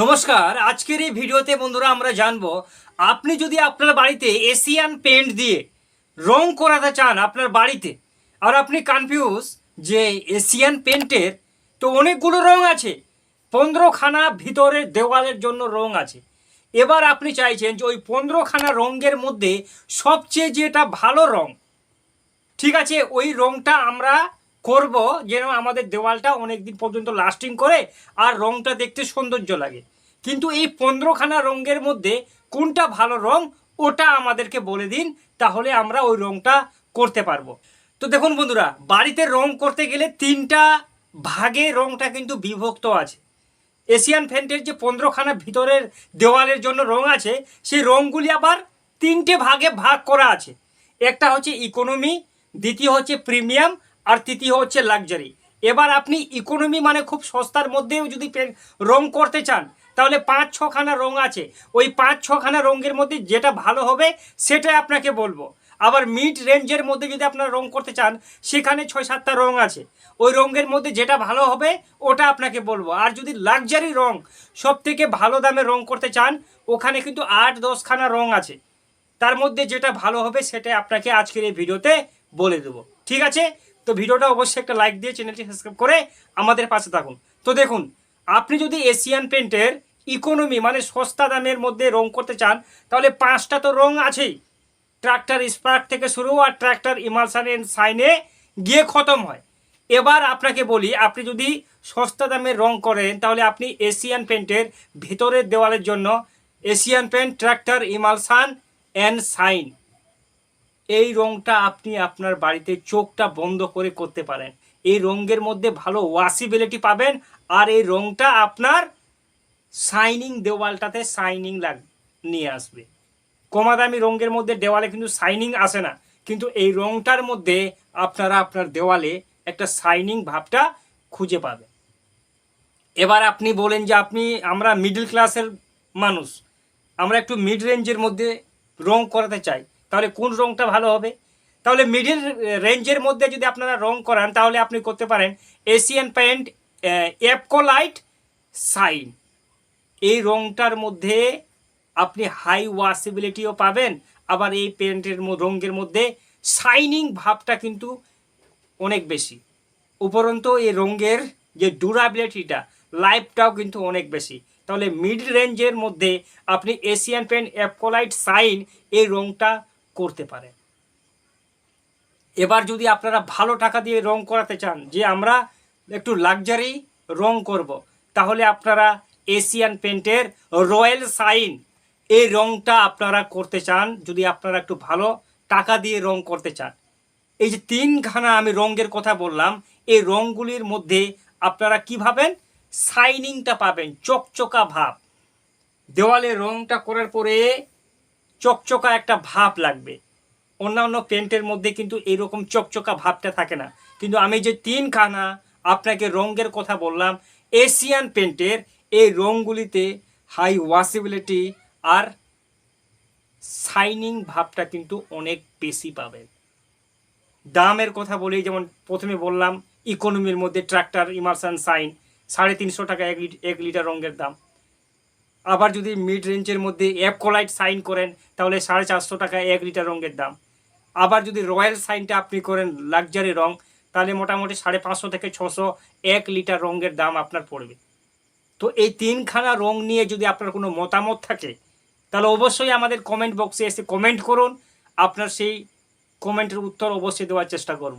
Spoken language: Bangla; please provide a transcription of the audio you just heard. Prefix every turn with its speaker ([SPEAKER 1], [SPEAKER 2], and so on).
[SPEAKER 1] নমস্কার, আজকের এই ভিডিওতে বন্ধুরা আমরা জানব, আপনি যদি আপনার বাড়িতে এশিয়ান পেন্ট দিয়ে রং করাতে চান আপনার বাড়িতে, আর আপনি কনফিউজ যে এশিয়ান পেন্টের তো অনেকগুলো রং আছে, পনেরোখানা ভিতরের দেওয়ালের জন্য রং আছে। এবার আপনি চাইছেন যে ওই পনেরোখানা রঙের মধ্যে সবচেয়ে যেটা ভালো রং, ঠিক আছে, ওই রংটা আমরা করব যেন আমাদের দেওয়ালটা অনেক দিন পর্যন্ত লাস্টিং করে আর রংটা দেখতে সৌন্দর্য লাগে। কিন্তু এই পনেরোখানা রঙের মধ্যে কোনটা ভালো রং, ওটা আমাদেরকে বলে দিন, তাহলে আমরা ওই রংটা করতে পারব। তো দেখুন বন্ধুরা, বাড়িতে রং করতে গেলে তিনটা ভাগে রংটা কিন্তু বিভক্ত আছে। এশিয়ান ফেন্টের যে পনেরোখানা ভিতরের দেওয়ালের জন্য রং আছে, সেই রংগুলি আবার তিনটে ভাগে ভাগ করা আছে। একটা হচ্ছে ইকোনমি দ্বিতীয় হচ্ছে প্রিমিয়াম আর তৃতীয় হচ্ছে লাক্সারি এবার আপনি ইকোনমি মানে খুব সস্তার মধ্যেও যদি রং করতে চান, তাহলে পাঁচ ছখানা রং আছে। ওই পাঁচ ছখানা রঙের মধ্যে যেটা ভালো হবে, সেটাই আপনাকে বলব। আবার মিড রেঞ্জের মধ্যে যদি আপনারা রং করতে চান, সেখানে ছয় সাতটা রং আছে। ওই রঙের মধ্যে যেটা ভালো হবে, ওটা আপনাকে বলব। আর যদি লাক্সারি রং সব থেকে ভালো দামে রং করতে চান, ওখানে কিন্তু আট দশখানা রং আছে। তার মধ্যে যেটা ভালো হবে সেটা আপনাকে আজকের এই ভিডিওতে বলে দেবো। ঠিক আছে? তো ভিডিওটা অবশ্যই একটা লাইক দিয়ে চ্যানেলটি সাবস্ক্রাইব করে আমাদের পাশে থাকুন। তো দেখুন, আপনি যদি এশিয়ান পেন্টের ইকোনমি মানে সস্তা দামের মধ্যে রং করতে চান, তাহলে পাঁচটা তো রং আছেই। ট্রাক্টর স্পার্ক থেকে শুরু আর ট্রাক্টর ইমালসান এন্ড সাইনে গিয়ে খতম হয়। এবার আপনাকে বলি, আপনি যদি সস্তা দামের রং করেন, তাহলে আপনি এশিয়ান পেন্টের ভিতরের দেওয়ালের জন্য Asian paint tractor emulsion and shine এই রংটা আপনি আপনার বাড়িতে চোখটা বন্ধ করে করতে পারেন। এই রঙের মধ্যে ভালো ওয়াসিবিলিটি পাবেন আর এই রংটা আপনার শাইনিং দেওয়ালটাতে শাইনিং লাগ, নিয়ে আসবে। কমা দামি রঙের মধ্যে দেওয়ালে কিন্তু শাইনিং আসে না, কিন্তু এই রংটার মধ্যে আপনারা আপনার দেওয়ালে একটা শাইনিং ভাবটা খুঁজে পাবেন। এবার আপনি বলেন যে আপনি, আমরা মিডল ক্লাসের মানুষ, আমরা একটু মিড রেঞ্জের মধ্যে রং করাতে চাই। তাহলে কোন রংটা ভালো হবে? তাহলে মিডিল রেঞ্জের মধ্যে যদি আপনারা রং করান, তাহলে আপনি করতে পারেন এশিয়ান পেন্ট অ্যাপকোলাইট সাইন এই রংটার মধ্যে আপনি হাই ওয়াসিবিলিটিও পাবেন, আবার এই পেন্টের রঙের মধ্যে শাইনিং ভাবটা কিন্তু অনেক বেশি। উপরন্তু এই রঙের যে ডুরাবিলিটিটা লাইফটাও কিন্তু অনেক বেশি। তাহলে মিড রেঞ্জের মধ্যে আপনি এশিয়ান পেন্ট অ্যাপকোলাইট সাইন এই রঙটা করতে পারেন এবার যদি আপনারা ভালো টাকা দিয়ে রং করাতে চান, যে আমরা একটু লাক্সারি রং করব। তাহলে আপনারা এশিয়ান পেন্টের রয়্যাল সাইন এই রংটা আপনারা করতে চান, যদি আপনারা একটু ভালো টাকা দিয়ে রং করতে চান। এই যে তিনখানা আমি রঙের কথা বললাম, এই রঙগুলির মধ্যে আপনারা কি ভাবেন? শাইনিংটা পাবেন, চকচকা ভাব। দেওয়ালে রংটা করার পরে চকচকা একটা ভাব লাগবে। অন্যান্য পেন্টের মধ্যে কিন্তু এরকম চকচকা ভাবটা থাকে না। কিন্তু আমি যে তিনখানা আপনাকে রঙের কথা বললাম এশিয়ান পেন্টের এই রঙগুলিতে হাই ওয়াসিবিলিটি আর শাইনিং ভাবটা কিন্তু অনেক বেশি পাবেন। দামের কথা বলি, যেমন প্রথমে বললাম ইকোনমির মধ্যে ট্রাক্টর ইমার্সান সাইন সাড়ে তিনশো টাকা এক লিট- এক লিটার রঙের দাম। আবার যদি মিড রেঞ্জের মধ্যে অ্যাপকোলাইট সাইন করেন, তাহলে সাড়ে চারশো টাকা এক লিটার রঙের দাম। আবার যদি রয়্যাল সাইনটা আপনি করেন লাক্সারি রং তাহলে মোটামুটি সাড়ে পাঁচশো থেকে ছশো এক লিটার রঙের দাম আপনার পড়বে। তো এই তিনখানা রং নিয়ে যদি আপনার কোনো মতামত থাকে, তাহলে অবশ্যই আমাদের কমেন্ট বক্সে এসে কমেন্ট করুন। আপনার সেই কমেন্টের উত্তর অবশ্যই দেওয়ার চেষ্টা করব।